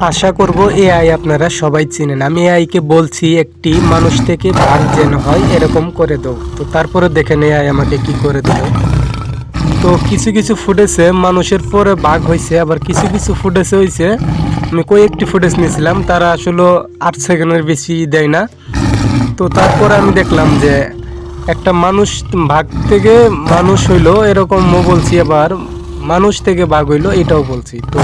আশা করব এআই আপনারা সবাই চিনেন। আমি এআইকে বলছি, একটি মানুষ থেকে ভাগ যেন হয়, এরকম করে দাও। তো তারপরে দেখেন এআই আমাকে কি করে দিল। তো কিছু কিছু ফুটেজে মানুষের পরে বাঘ হয়েছে আবার কিছু কিছু ফুটেজে হয়েছে আমি কয়েকটি ফুটেজ নিয়েছিলাম, তারা আসলে আট সেকেন্ডের বেশি দেয় না। তো তারপরে আমি দেখলাম যে একটা মানুষ ভাগ থেকে মানুষ হইল এরকমও বলছি, আবার মানুষ থেকে বাঘ হইল, এটাও বলছি। তো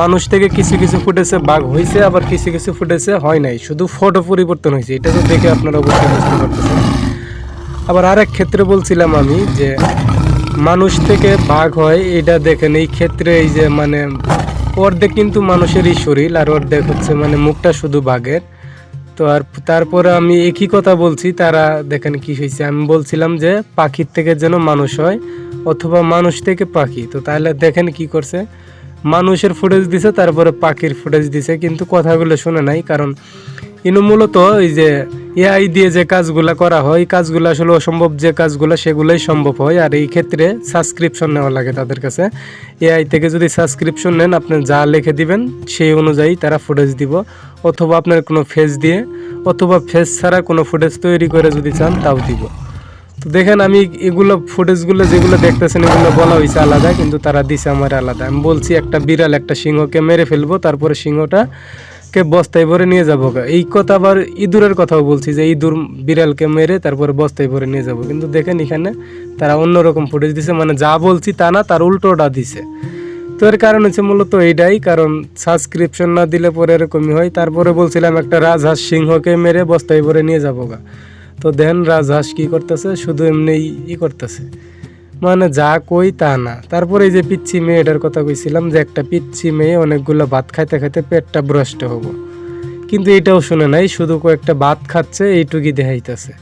মানুষ থেকে কিছু কিছু ফুটেছে, বাঘ হয়েছে আবার কিছু কিছু ফুটেছে, হয় নাই। শুধু ফটো পরিবর্তন হয়েছে এটা তো দেখে আপনারা অবশ্যই বুঝতে পারতেছেন। আবার আরেক ক্ষেত্রে বলছিলাম আমি যে, মানুষ থেকে বাঘ হয়, এটা দেখেন, এই ক্ষেত্রে এই যে মানে অর্ধেক কিন্তু মানুষেরই শরীর, আর অর্ধেক হচ্ছে মানে মুখটা শুধু বাঘের। তো আর তারপরে আমি একই কথা বলছি, তারা দেখেন কি হয়েছে আমি বলছিলাম যে, পাখির থেকে যেন মানুষ হয়, অথবা মানুষ থেকে পাখি। তো তাহলে দেখেন কি করছে মানুষের ফুটেজ দিছে, তারপরে পাখির ফুটেজ দিছে, কিন্তু কথাগুলো শুনে নাই, কারণ ইনু মূলত এই যে এআই দিয়ে যে কাজগুলো করা হয় কাজগুলো আসলে অসম্ভব, যে কাজগুলো সেগুলোই সম্ভব হয়, আর এই ক্ষেত্রে সাবস্ক্রিপশন নেওয়া লাগে তাদের কাছে। এআই থেকে যদি সাবস্ক্রিপশন নেন, আপনি যা লিখে দিবেন, সেই অনুযায়ী তারা ফুটেজ দিব। অথবা আপনার কোনো ফেস দিয়ে, অথবা ফেস ছাড়া কোনো ফুটেজ তৈরি করে যদি চান, তাও দিব। দেখেন আমি এগুলো ফুটেজগুলো যেগুলো দেখতেছেন, এগুলো বলা হয়েছে আলাদা, কিন্তু তারা দিছে আমার আলাদা। আমি বলছি একটা বিড়াল একটা সিংহকে মেরে ফেলব, তারপরে সিংহটা কে বস্তায় ভরে নিয়ে যাব। এই কথা আবার ইঁদুরের কথাও বলছি যে ইঁদুর বিড়ালকে মেরে তারপরে বস্তায় ভরে নিয়ে যাব। কিন্তু দেখেন এখানে তারা অন্যরকম ফুটেজ দিছে মানে যা বলছি তা না, তার উল্টোটা দিছে। তো এর কারণ হচ্ছে মূলত এইটাই, কারণ সাবস্ক্রিপশন না দিলে পরে এরকমই হয়। তারপরে বলছিলাম একটা রাজহাঁস সিংহকে মেরে বস্তায় ভরে নিয়ে যাব গা। তো দেন রাজহাঁস কি করতেছে? শুধু এমনি ই করতেছে। মানে যা কই তা না। তারপরে এই যে পিচ্ছি মেয়েটার কথা কইছিলাম যে একটা পিচ্ছি মেয়ে অনেকগুলো ভাত খাইতে খাইতে পেটটা ব্রষ্ট হব। কিন্তু এটাও শুনে নাই, শুধু কয়েকটা ভাত খাচ্ছে, এইটুকুই দেখাইতেছে।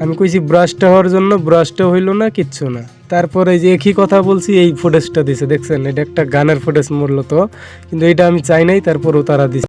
আমি কইছি ব্রাশটা হওয়ার জন্য ব্রাশটা হইল না, কিচ্ছু না। তারপরে যে একই কথা বলছি, এই ফুটেজটা দিছে, দেখছেন? এটা একটা গানের ফুটেজ মূলত। কিন্তু এটা আমি চাই নাই, তারপরও তারা দিছে।